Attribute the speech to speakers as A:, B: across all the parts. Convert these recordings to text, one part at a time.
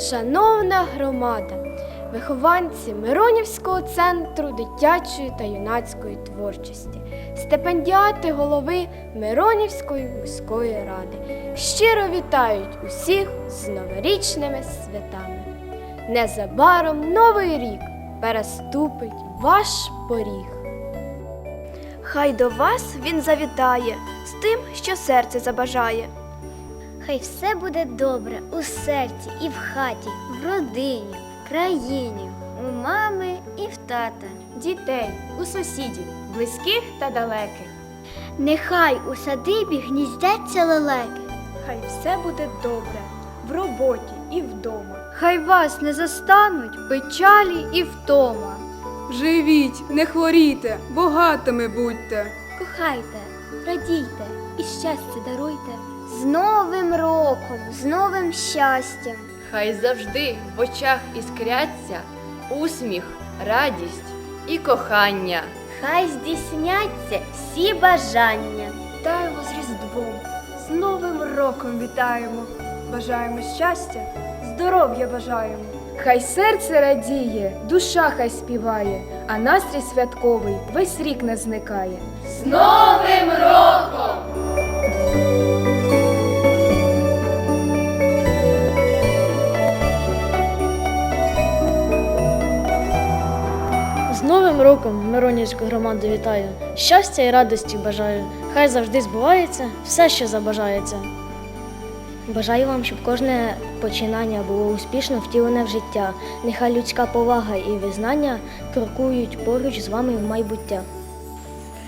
A: Шановна громада, вихованці Миронівського центру дитячої та юнацької творчості, стипендіати голови Миронівської міської ради щиро вітають усіх з новорічними святами. Незабаром новий рік переступить ваш поріг.
B: Хай до вас він завітає з тим, що серце забажає.
C: Хай все буде добре у серці і в хаті, в родині, в країні, у мами і в тата.
A: Дітей, у сусідів, близьких та далеких.
C: Нехай у садибі гніздяться лелеки.
B: Хай все буде добре в роботі і вдома.
A: Хай вас не застануть печалі і втома.
D: Живіть, не хворійте, багатими будьте.
C: Кохайте, радійте і щастя даруйте. З Новим роком, з новим щастям.
E: Хай завжди в очах іскряться усміх, радість і кохання.
C: Хай здійсняться всі бажання.
B: Вітаємо з Різдвом, з Новим роком вітаємо. Бажаємо щастя, здоров'я бажаємо.
D: Хай серце радіє, душа хай співає, а настрій святковий весь рік не зникає.
F: З Новим роком Миронівську громаду вітаю. Щастя і радості бажаю. Хай завжди збувається все, що забажається. Бажаю вам, щоб кожне починання було успішно втілене в життя. Нехай людська повага і визнання крокують поруч з вами в майбуття.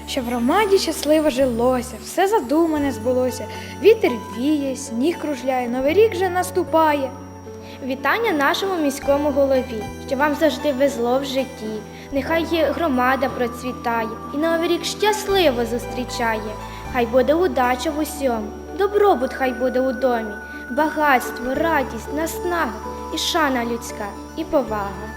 G: Щоб в громаді щасливо жилося, все задумане збулося. Вітер віє, сніг кружляє, новий рік вже наступає.
A: Вітання нашому міському голові, що вам завжди везло в житті. Нехай громада процвітає і новий рік щасливо зустрічає. Хай буде удача в усьому, добробут хай буде у домі, багатство, радість, наснага і шана людська, і повага.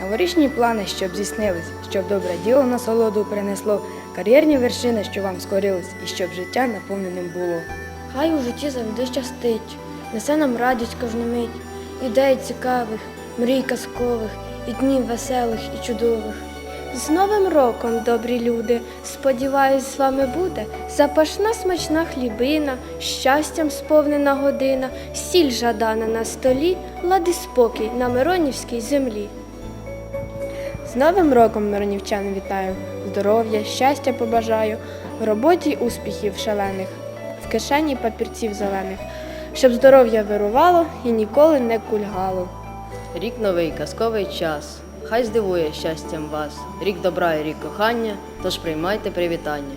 D: Новорічні плани, щоб здійснились, щоб добре діло насолоду принесло, кар'єрні вершини, що вам скорились, і щоб життя наповненим було.
F: Хай у житті завжди щастить, несе нам радість кожну мить, ідей цікавих, мрій казкових, і днів веселих і чудових.
A: З Новим роком, добрі люди! Сподіваюсь, з вами буде запашна смачна хлібина, щастям сповнена година, сіль жадана на столі, лади спокій на Миронівській землі.
D: З Новим роком миронівчан вітаю, здоров'я, щастя побажаю, в роботі успіхів шалених, в кишені папірців зелених, щоб здоров'я вирувало і ніколи не кульгало.
E: Рік новий, казковий час. Хай здивує щастям вас. Рік добра і рік кохання, тож приймайте привітання.